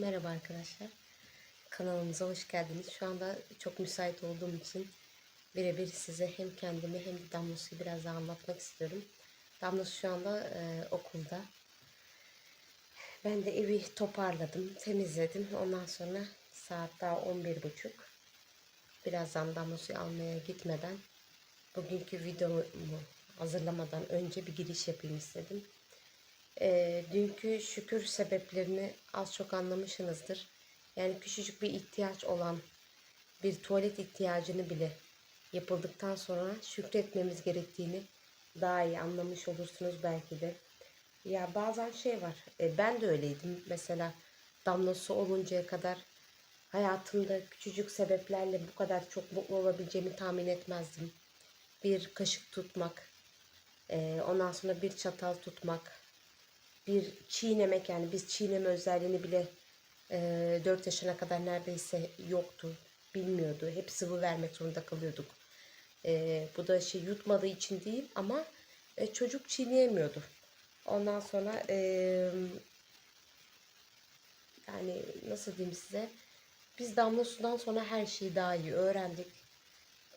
merhaba arkadaşlar. Kanalımıza hoş geldiniz. Şu anda çok müsait olduğum için birebir size hem kendimi hem de Damlasu'yu biraz daha anlatmak istiyorum. Damlasu şu anda e, okulda. Ben de evi toparladım, temizledim. Ondan sonra saat daha 11.30. Birazdan Damlasu'yu almaya gitmeden bugünkü videomu hazırlamadan önce bir giriş yapayım istedim. E, dünkü şükür sebeplerini az çok anlamışsınızdır. Yani küçücük bir ihtiyaç olan bir tuvalet ihtiyacını bile yapıldıktan sonra şükretmemiz gerektiğini daha iyi anlamış olursunuz belki de. Ya bazen şey var. e, ben de öyleydim. Mesela damla su oluncaya kadar hayatımda küçücük sebeplerle bu kadar çok mutlu olabileceğimi tahmin etmezdim. Bir kaşık tutmak, e, ondan sonra bir çatal tutmak, bir çiğnemek yani biz çiğneme özelliğini bile e, 4 yaşına kadar neredeyse yoktu. Bilmiyordu. Hep sıvı vermek zorunda kalıyorduk. E, bu da şey yutmadığı için değil ama e, çocuk çiğneyemiyordu. Ondan sonra e, yani nasıl diyeyim size biz damla sudan sonra her şeyi daha iyi öğrendik.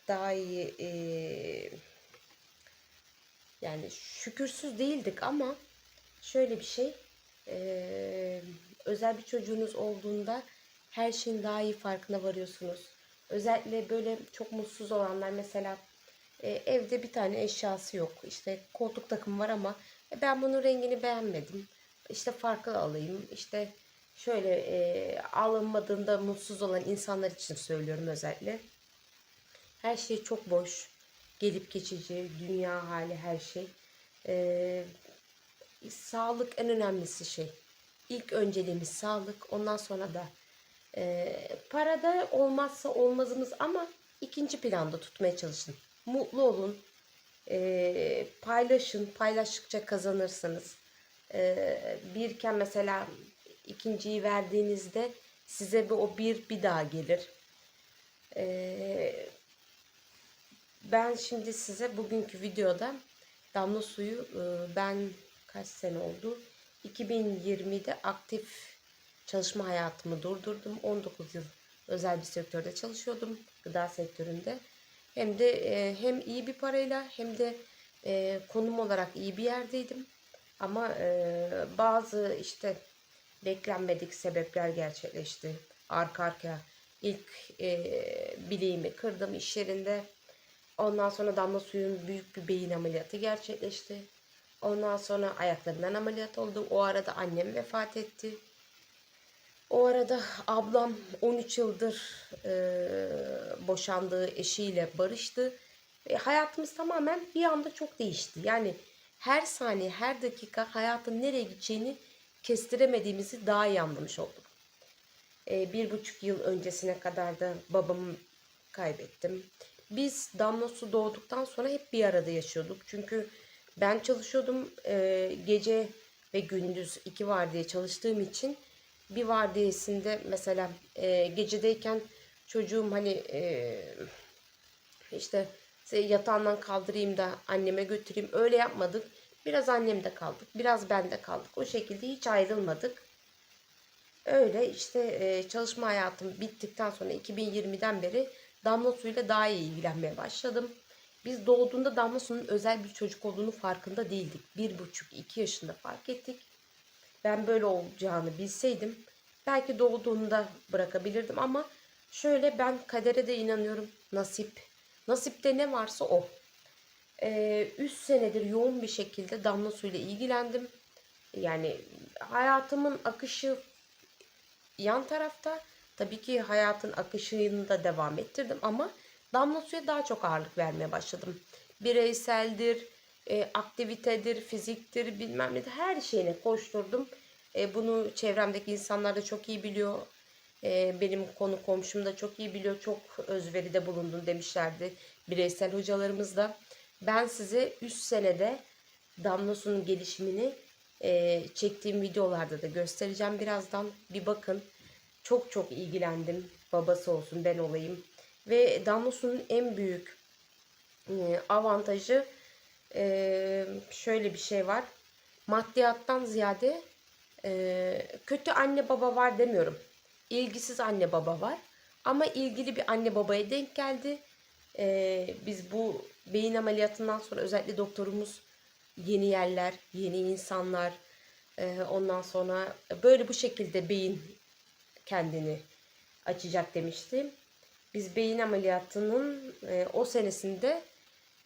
Daha iyi e, yani şükürsüz değildik ama şöyle bir şey e, özel bir çocuğunuz olduğunda her şeyin daha iyi farkına varıyorsunuz. Özellikle böyle çok mutsuz olanlar mesela e, evde bir tane eşyası yok. İşte koltuk takımı var ama e, ben bunun rengini beğenmedim. İşte farklı alayım. İşte şöyle e, alınmadığında mutsuz olan insanlar için söylüyorum özellikle. Her şey çok boş. Gelip geçici. Dünya hali her şey. E, sağlık en önemlisi şey. İlk önceliğimiz sağlık. Ondan sonra da e, parada olmazsa olmazımız ama ikinci planda tutmaya çalışın. Mutlu olun. E, paylaşın. Paylaştıkça kazanırsınız. E, birken mesela ikinciyi verdiğinizde size bir o bir bir daha gelir. E, ben şimdi size bugünkü videoda damla suyu e, ben kaç sene oldu? 2020'de aktif çalışma hayatımı durdurdum. 19 yıl özel bir sektörde çalışıyordum. Gıda sektöründe. Hem de e, hem iyi bir parayla hem de e, konum olarak iyi bir yerdeydim. Ama e, bazı işte beklenmedik sebepler gerçekleşti. Arka arkaya ilk e, bileğimi kırdım iş yerinde. Ondan sonra damla suyun büyük bir beyin ameliyatı gerçekleşti. Ondan sonra ayaklarından ameliyat oldu. O arada annem vefat etti. O arada ablam 13 yıldır e, boşandığı eşiyle barıştı. Ve hayatımız tamamen bir anda çok değişti. Yani her saniye, her dakika hayatın nereye gideceğini kestiremediğimizi daha iyi anlamış olduk. E, bir buçuk yıl öncesine kadar da babamı kaybettim. Biz Damla Su doğduktan sonra hep bir arada yaşıyorduk. Çünkü ben çalışıyordum e, gece ve gündüz iki vardiya çalıştığım için bir vardiyasında mesela e, gecedeyken çocuğum hani e, işte yatağından kaldırayım da anneme götüreyim öyle yapmadık. Biraz annemde kaldık, biraz bende kaldık. O şekilde hiç ayrılmadık. Öyle işte e, çalışma hayatım bittikten sonra 2020'den beri damla suyuyla daha iyi ilgilenmeye başladım. Biz doğduğunda Damla Su'nun özel bir çocuk olduğunu farkında değildik. Bir buçuk, iki yaşında fark ettik. Ben böyle olacağını bilseydim belki doğduğunda bırakabilirdim ama şöyle ben kadere de inanıyorum. Nasip. Nasipte ne varsa o. Ee, üç senedir yoğun bir şekilde Damla Su ile ilgilendim. Yani hayatımın akışı yan tarafta. Tabii ki hayatın akışını da devam ettirdim ama damla suya daha çok ağırlık vermeye başladım. Bireyseldir, e, aktivitedir, fiziktir, bilmem ne her şeyine koşturdum. E, bunu çevremdeki insanlar da çok iyi biliyor. E, benim konu komşum da çok iyi biliyor. Çok özveride bulundun demişlerdi bireysel hocalarımız da. Ben size 3 senede damla suyun gelişimini e, çektiğim videolarda da göstereceğim birazdan. Bir bakın. Çok çok ilgilendim. Babası olsun ben olayım. Ve damla suyun en büyük e, avantajı e, şöyle bir şey var. Maddiyattan ziyade Ee, kötü anne baba var demiyorum. İlgisiz anne baba var. Ama ilgili bir anne babaya denk geldi. Biz bu beyin ameliyatından sonra özellikle doktorumuz yeni yerler, yeni insanlar, e, ondan sonra böyle bu şekilde beyin kendini açacak demişti. Biz beyin ameliyatının e, o senesinde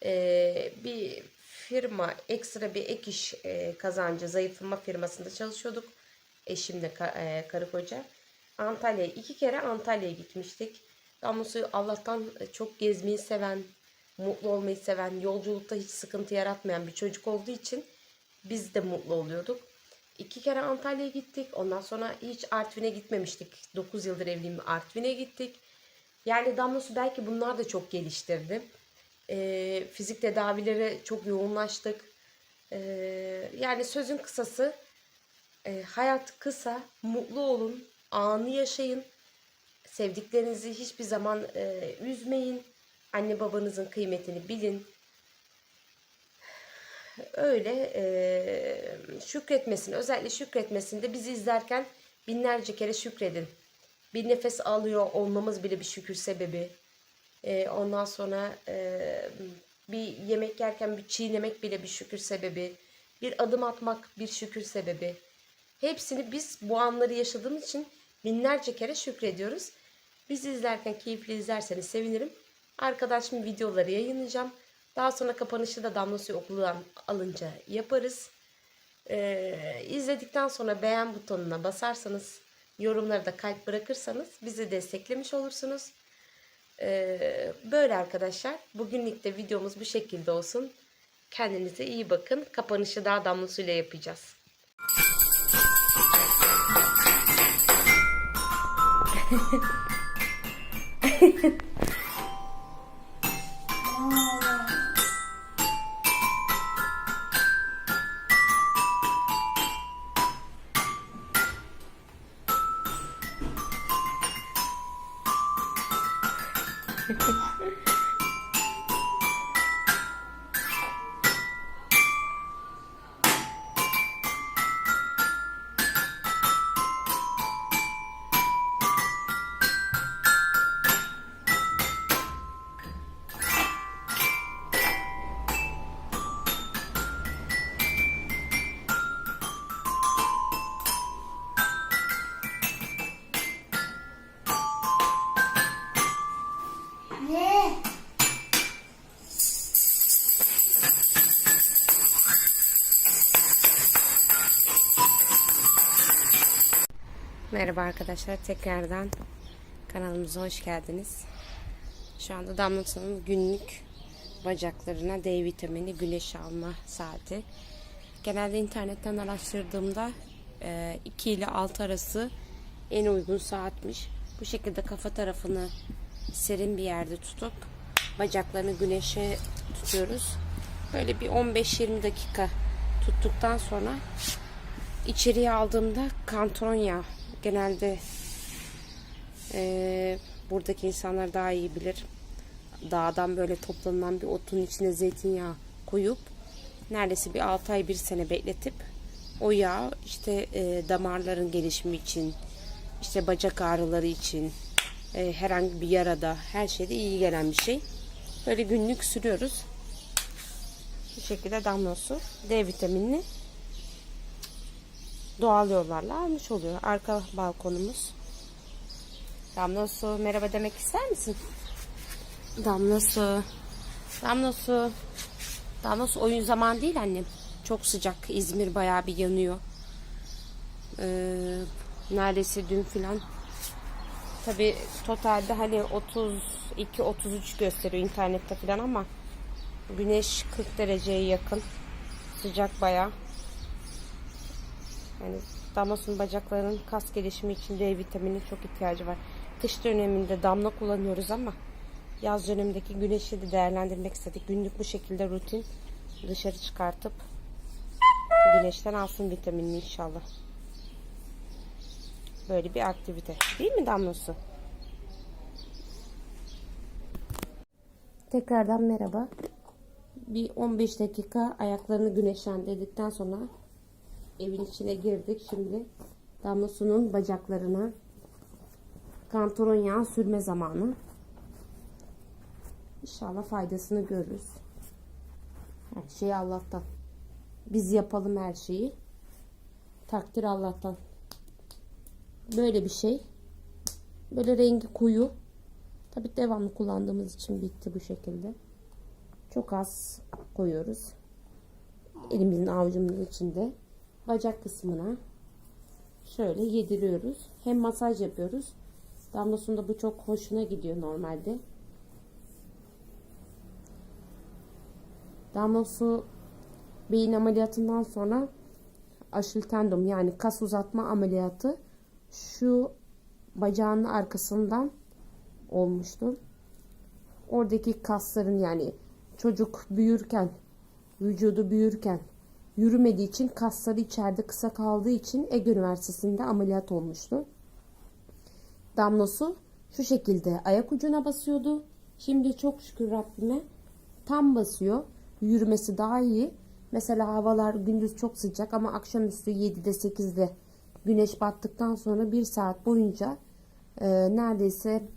e, bir firma ekstra bir ek iş e, kazancı zayıflama firmasında çalışıyorduk. Eşimle ka- e, karı koca. Antalya'ya iki kere Antalya'ya gitmiştik. Damlası Allah'tan çok gezmeyi seven, mutlu olmayı seven, yolculukta hiç sıkıntı yaratmayan bir çocuk olduğu için biz de mutlu oluyorduk. İki kere Antalya'ya gittik. Ondan sonra hiç Artvin'e gitmemiştik. 9 yıldır evliyim Artvin'e gittik. Yani Damlası belki bunlar da çok geliştirdi. Ee, fizik tedavilere çok yoğunlaştık. Ee, yani sözün kısası e, hayat kısa, mutlu olun, anı yaşayın. Sevdiklerinizi hiçbir zaman e, üzmeyin. Anne babanızın kıymetini bilin. Öyle e, şükretmesini, özellikle şükretmesinde bizi izlerken binlerce kere şükredin. Bir nefes alıyor olmamız bile bir şükür sebebi. E, ondan sonra e, bir yemek yerken bir çiğnemek bile bir şükür sebebi. Bir adım atmak bir şükür sebebi. Hepsini biz bu anları yaşadığımız için binlerce kere şükrediyoruz. Bizi izlerken keyifli izlerseniz sevinirim. Arkadan şimdi videoları yayınlayacağım. Daha sonra kapanışı da Damla Suyu Okulu'dan alınca yaparız. Ee, izledikten sonra beğen butonuna basarsanız, yorumları da kalp bırakırsanız bizi desteklemiş olursunuz. Ee, böyle arkadaşlar. Bugünlük de videomuz bu şekilde olsun. Kendinize iyi bakın. Kapanışı daha Damla Suyu ile yapacağız. Ne? Merhaba arkadaşlar tekrardan kanalımıza hoş geldiniz. Şu anda Damla'nın günlük bacaklarına D vitamini güneş alma saati. Genelde internetten araştırdığımda 2 ile 6 arası en uygun saatmiş. Bu şekilde kafa tarafını serin bir yerde tutup bacaklarını güneşe tutuyoruz. Böyle bir 15-20 dakika tuttuktan sonra içeriye aldığımda kantronya genelde eee, buradaki insanlar daha iyi bilir. Dağdan böyle toplanılan bir otun içine zeytinyağı koyup neredeyse bir 6 ay bir sene bekletip o yağ işte eee, damarların gelişimi için işte bacak ağrıları için eee, herhangi bir yarada her şeyde iyi gelen bir şey. Böyle günlük sürüyoruz. Bu şekilde damla su D vitaminini doğal yollarla almış oluyor. Arka balkonumuz. Damla su merhaba demek ister misin? Damla su. Damla su. Damla su oyun zaman değil annem. Çok sıcak. İzmir bayağı bir yanıyor. Ee, neredeyse dün filan. Tabi totalde hani 32-33 gösteriyor internette filan ama güneş 40 dereceye yakın. Sıcak bayağı. Yani Damlas'ın bacaklarının kas gelişimi için D vitamini çok ihtiyacı var. Kış döneminde damla kullanıyoruz ama yaz dönemindeki güneşi de değerlendirmek istedik. Günlük bu şekilde rutin dışarı çıkartıp güneşten alsın vitaminini inşallah. Böyle bir aktivite. Değil mi Damlası? Tekrardan merhaba. Bir 15 dakika ayaklarını güneşlendirdikten sonra evin içine girdik. Şimdi Damlasu'nun bacaklarına kantaron yağı sürme zamanı. İnşallah faydasını görürüz. Her şey Allah'tan. Biz yapalım her şeyi. Takdir Allah'tan. Böyle bir şey. Böyle rengi koyu. Tabi devamlı kullandığımız için bitti bu şekilde. Çok az koyuyoruz. Elimizin avucumuzun içinde. Bacak kısmına şöyle yediriyoruz. Hem masaj yapıyoruz. Damlasında bu çok hoşuna gidiyor normalde. Damlası beyin ameliyatından sonra aşil tendon yani kas uzatma ameliyatı şu bacağının arkasından olmuştu. Oradaki kasların yani çocuk büyürken vücudu büyürken yürümediği için kasları içeride kısa kaldığı için Ege Üniversitesi'nde ameliyat olmuştu. Damlosu şu şekilde ayak ucuna basıyordu. Şimdi çok şükür Rabbime tam basıyor. Yürümesi daha iyi. Mesela havalar gündüz çok sıcak ama akşamüstü 7'de 8'de güneş battıktan sonra bir saat boyunca e, neredeyse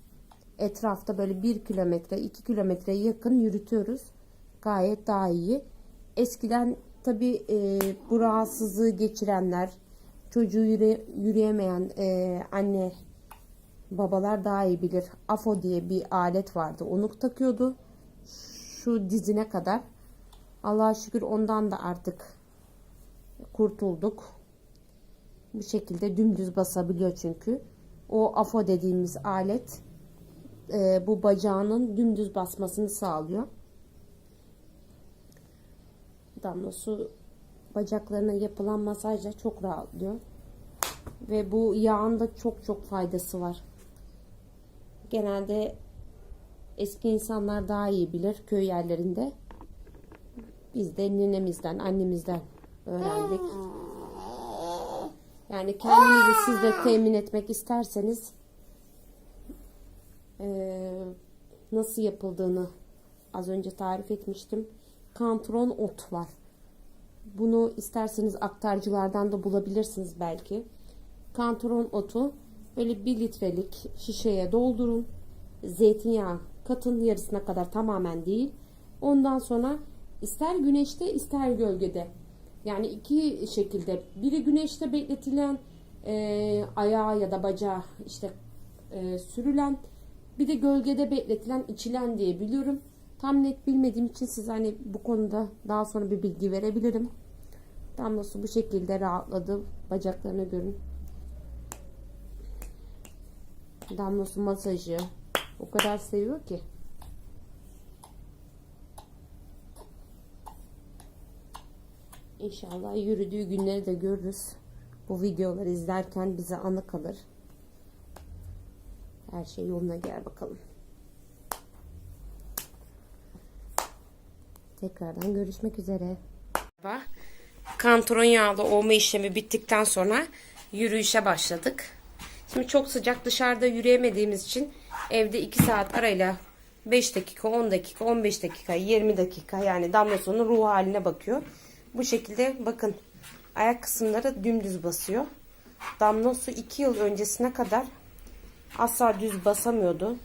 etrafta böyle 1 kilometre 2 kilometre yakın yürütüyoruz. Gayet daha iyi. Eskiden tabi e, bu rahatsızlığı geçirenler çocuğu yürü, yürüyemeyen e, anne babalar daha iyi bilir. AFO diye bir alet vardı. Onu takıyordu. Şu dizine kadar. Allah'a şükür ondan da artık kurtulduk. Bu şekilde dümdüz basabiliyor çünkü. O AFO dediğimiz alet e, bu bacağının dümdüz basmasını sağlıyor. Damlası bacaklarına yapılan masajla çok rahatlıyor. Ve bu yağın da çok çok faydası var. Genelde eski insanlar daha iyi bilir köy yerlerinde. Biz de ninemizden, annemizden öğrendik. Yani kendinizi siz de temin etmek isterseniz nasıl yapıldığını az önce tarif etmiştim. Kantron ot var. Bunu isterseniz aktarcılardan da bulabilirsiniz belki. Kantron otu böyle bir litrelik şişeye doldurun. Zeytinyağı katın yarısına kadar tamamen değil. Ondan sonra ister güneşte ister gölgede. Yani iki şekilde biri güneşte bekletilen e, ayağı ya da bacağı işte e, sürülen bir de gölgede bekletilen içilen diye biliyorum. Tam net bilmediğim için size hani bu konuda daha sonra bir bilgi verebilirim. Damlası bu şekilde rahatladı. Bacaklarını görün. Damlası masajı. O kadar seviyor ki. İnşallah yürüdüğü günleri de görürüz. Bu videoları izlerken bize anı kalır. Her şey yoluna gel bakalım. Tekrardan görüşmek üzere. Kantaron yağlı olma işlemi bittikten sonra yürüyüşe başladık. Şimdi çok sıcak dışarıda yürüyemediğimiz için evde 2 saat arayla 5 dakika, 10 dakika, 15 dakika, 20 dakika yani damlasının ruh haline bakıyor. Bu şekilde bakın ayak kısımları dümdüz basıyor. Damla su 2 yıl öncesine kadar asla düz basamıyordu.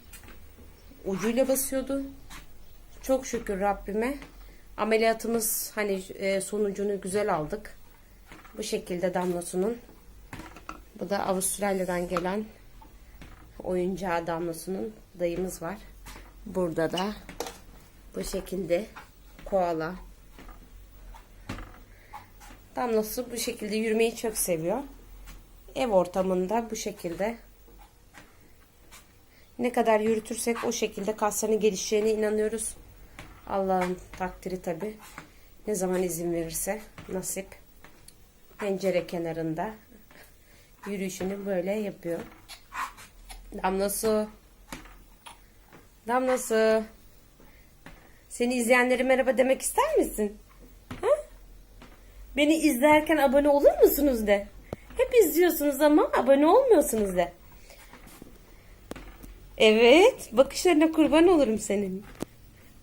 Ucuyla basıyordu. Çok şükür Rabbime ameliyatımız hani e, sonucunu güzel aldık. Bu şekilde damlasının. Bu da Avustralya'dan gelen oyuncağı damlasının dayımız var. Burada da bu şekilde koala. Damlası bu şekilde yürümeyi çok seviyor. Ev ortamında bu şekilde ne kadar yürütürsek o şekilde kaslarının gelişeceğine inanıyoruz. Allah'ın takdiri tabi. Ne zaman izin verirse nasip. Pencere kenarında yürüyüşünü böyle yapıyor. Damlası. Damlası. Seni izleyenlere merhaba demek ister misin? Ha? Beni izlerken abone olur musunuz de? Hep izliyorsunuz ama abone olmuyorsunuz de. Evet. Bakışlarına kurban olurum senin.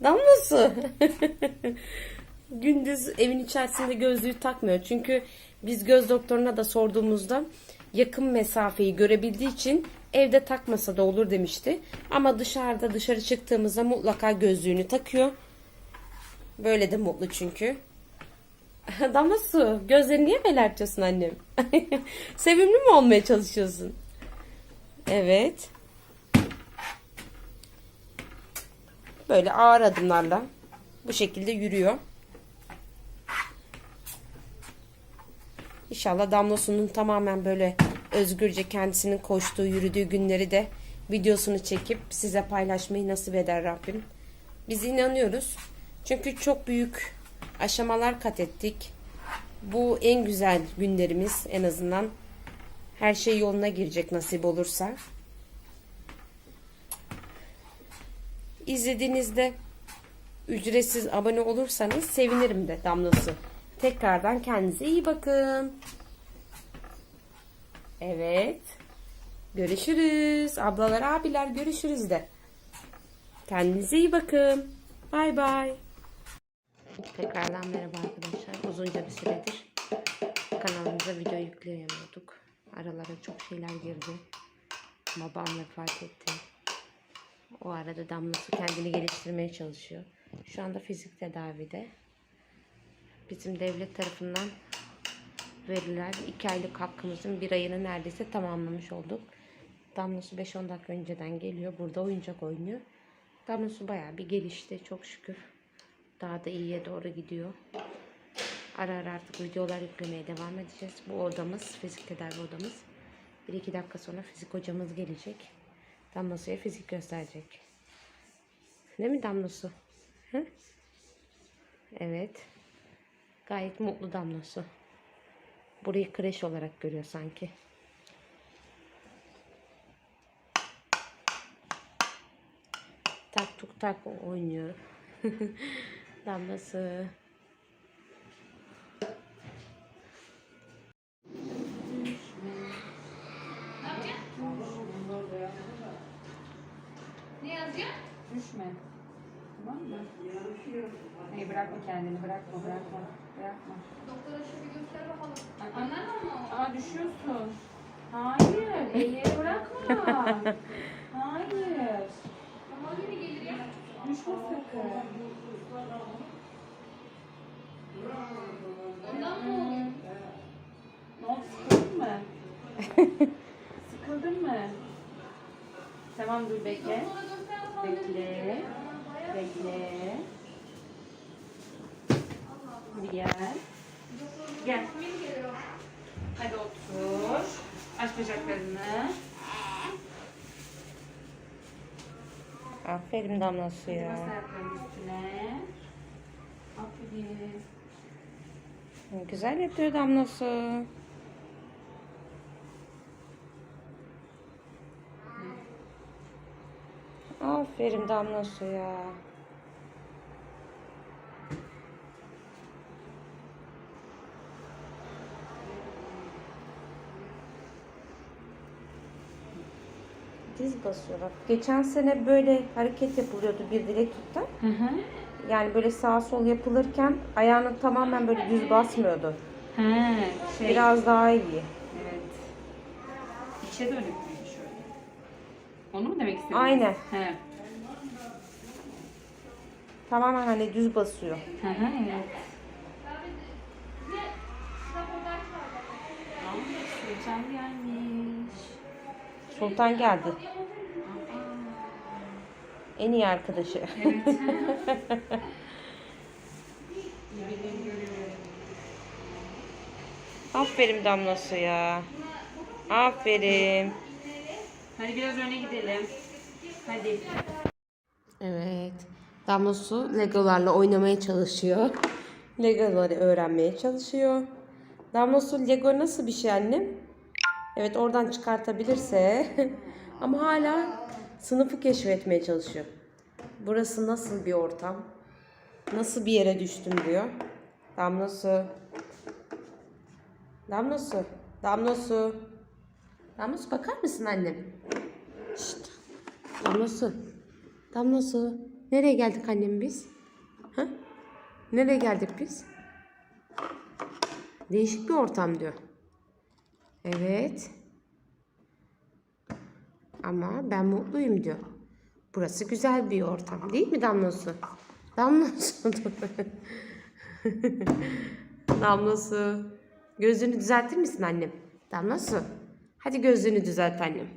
Damlası. gündüz evin içerisinde gözlüğü takmıyor. Çünkü biz göz doktoruna da sorduğumuzda yakın mesafeyi görebildiği için evde takmasa da olur demişti. Ama dışarıda dışarı çıktığımızda mutlaka gözlüğünü takıyor. Böyle de mutlu çünkü. Damla su gözlerini niye belertiyorsun annem? Sevimli mi olmaya çalışıyorsun? Evet. Böyle ağır adımlarla bu şekilde yürüyor. İnşallah Damlosu'nun tamamen böyle özgürce kendisinin koştuğu, yürüdüğü günleri de videosunu çekip size paylaşmayı nasip eder Rabbim. Biz inanıyoruz. Çünkü çok büyük aşamalar kat ettik. Bu en güzel günlerimiz en azından. Her şey yoluna girecek nasip olursa. İzlediğinizde ücretsiz abone olursanız sevinirim de damlası. Tekrardan kendinize iyi bakın. Evet. Görüşürüz. Ablalar abiler görüşürüz de. Kendinize iyi bakın. Bay bay. Tekrardan merhaba arkadaşlar. Uzunca bir süredir kanalımıza video yükleyemiyorduk. Aralara çok şeyler girdi. Babam vefat etti. O arada Damlası kendini geliştirmeye çalışıyor. Şu anda fizik tedavide. Bizim devlet tarafından verilen 2 aylık hakkımızın bir ayını neredeyse tamamlamış olduk. Damlası 5-10 dakika önceden geliyor. Burada oyuncak oynuyor. Damlası bayağı bir gelişti çok şükür. Daha da iyiye doğru gidiyor. Ara ara artık videolar yüklemeye devam edeceğiz. Bu odamız, fizik tedavi odamız. 1-2 dakika sonra fizik hocamız gelecek. Damlasu'ya fizik gösterecek. Değil mi Damlası? Hı? Evet. Gayet mutlu Damlası. Burayı kreş olarak görüyor sanki. Tak tuk tak oynuyor. Damlası. Düşme. Tamam mı? Hayır bırakma kendini bırakma bırakma. Bırakma. Doktora şu bir göster bakalım. Anladın mı? Aa düşüyorsun. Hayır. Elleri bırakma. Hayır. Ama gibi gelir ya. Düşme sakın. Ondan mı oluyor? Ne oldu sıkıldın mı? sıkıldın mı? Tamam dur bekle. Bekle. Bekle. Hadi gel. Gel. Hadi otur. Aç bacaklarını. Aferin Damlası Bas ya. ayaklarının üstüne. Aferin. Güzel yapıyor Damlası. Aferin Damlası ya. Diz basıyor bak. Geçen sene böyle hareket yapılıyordu bir dilek tutta. Hı hı. Yani böyle sağ sol yapılırken ayağını tamamen böyle düz basmıyordu. He, şey. Biraz daha iyi. Evet. İçe dönük müydü şöyle? Onu mu demek istedin? Aynen. He. Tamamen hani düz basıyor. Hı hı evet. Aa, Sultan gelmiş. Sultan geldi. En iyi arkadaşı. Evet. Aferin Damlası ya. Aferin. Hadi biraz öne gidelim. Hadi. Evet. Damlası Legolarla oynamaya çalışıyor. Legoları öğrenmeye çalışıyor. Damlası Lego nasıl bir şey annem? Evet oradan çıkartabilirse. Ama hala sınıfı keşfetmeye çalışıyor. Burası nasıl bir ortam? Nasıl bir yere düştüm diyor. Damlası. Damlası. Damlası. Damlası bakar mısın annem? Şşt. Damlası. Damlası. Nereye geldik annem biz? Ha? Nereye geldik biz? Değişik bir ortam diyor. Evet. Ama ben mutluyum diyor. Burası güzel bir ortam değil mi Damlası? Damlası. Damlası. Gözünü düzeltir misin annem? Damlası. Hadi gözünü düzelt annem.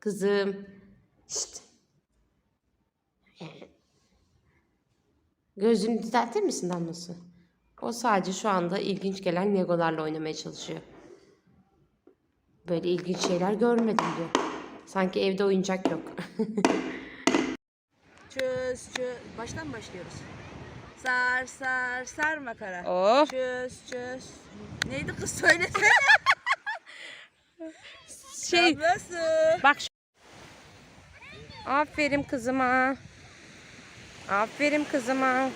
Kızım. Şşt. Gözünü düzeltir misin Damlası? O sadece şu anda ilginç gelen legolarla oynamaya çalışıyor. Böyle ilginç şeyler görmedim diyor. Sanki evde oyuncak yok. Çöz çöz. Baştan mı başlıyoruz? Sar sar sar makara. Oh. Çöz çöz. Neydi kız söylesene. Şey Nasıl? bak. şu- Aferin kızıma. Aferin kızıma.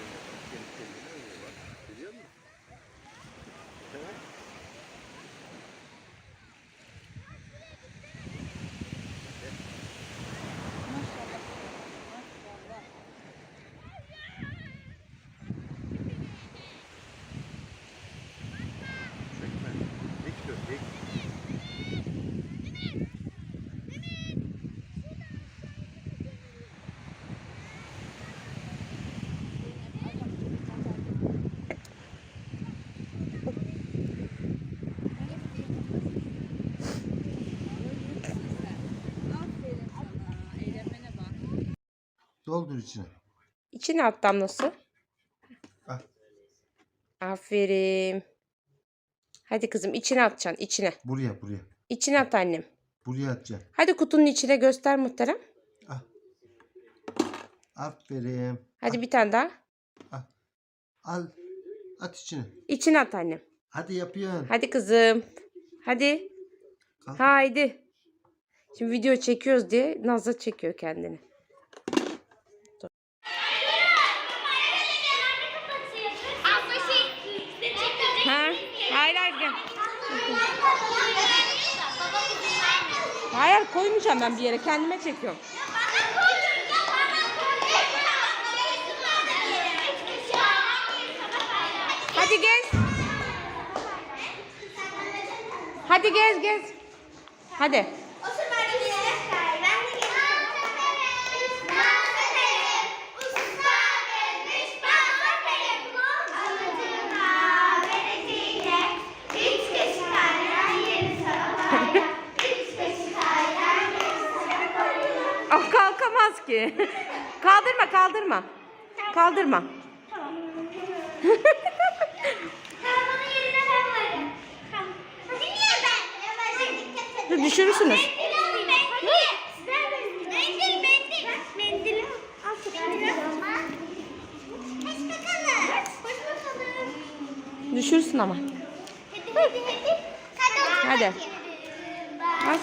Doldur içine. İçine at damlası. Al. Aferin. Hadi kızım içine atacaksın içine. Buraya buraya. İçine at annem. Buraya atacaksın. Hadi kutunun içine göster muhterem. Al. Aferin. Hadi bir tane daha. Al. At içine. İçine at annem. Hadi yapıyorsun. Hadi kızım. Hadi. Kalk. Haydi. Şimdi video çekiyoruz diye Nazlı çekiyor kendini. Dur. Ha? Hayır hayır gel. Hayır koymayacağım ben bir yere kendime çekiyorum. Hadi gez. Hadi gez gez. Hadi. Ki. kaldırma kaldırma. Kaldırma. Dur düşürürsünüz. Düşürsün ama. Hadi hadi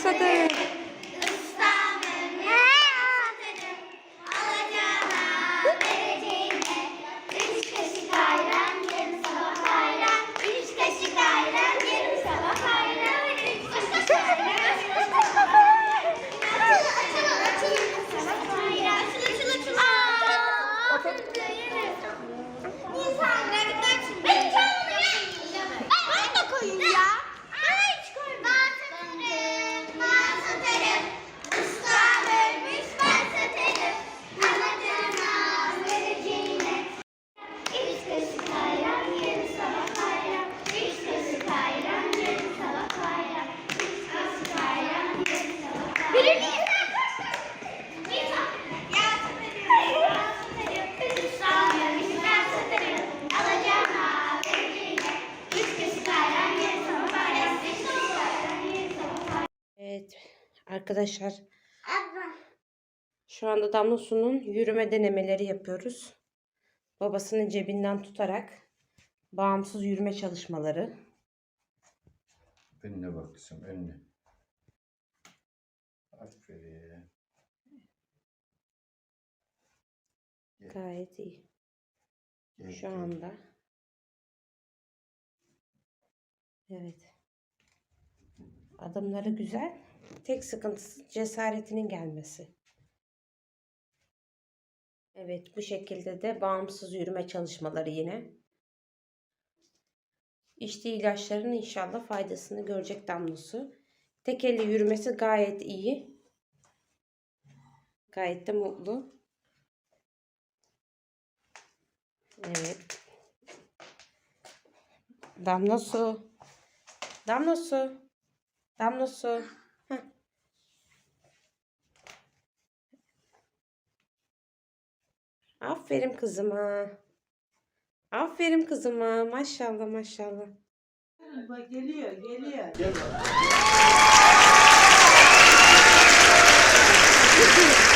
hadi. Hadi. Arkadaşlar şu anda Damla Su'nun yürüme denemeleri yapıyoruz. Babasının cebinden tutarak bağımsız yürüme çalışmaları. Önüne bak kızım önüne. Aferin. Gayet iyi. Gel, Şu gel. anda. Evet. Adımları güzel. Tek sıkıntısı cesaretinin gelmesi. Evet bu şekilde de bağımsız yürüme çalışmaları yine. İçtiği ilaçların inşallah faydasını görecek damlosu. Tek elle yürümesi gayet iyi. Gayet de mutlu. Evet. Damla su. Damla su. Damla su. Aferin kızıma. Aferin kızıma. Maşallah maşallah. Bak geliyor, geliyor.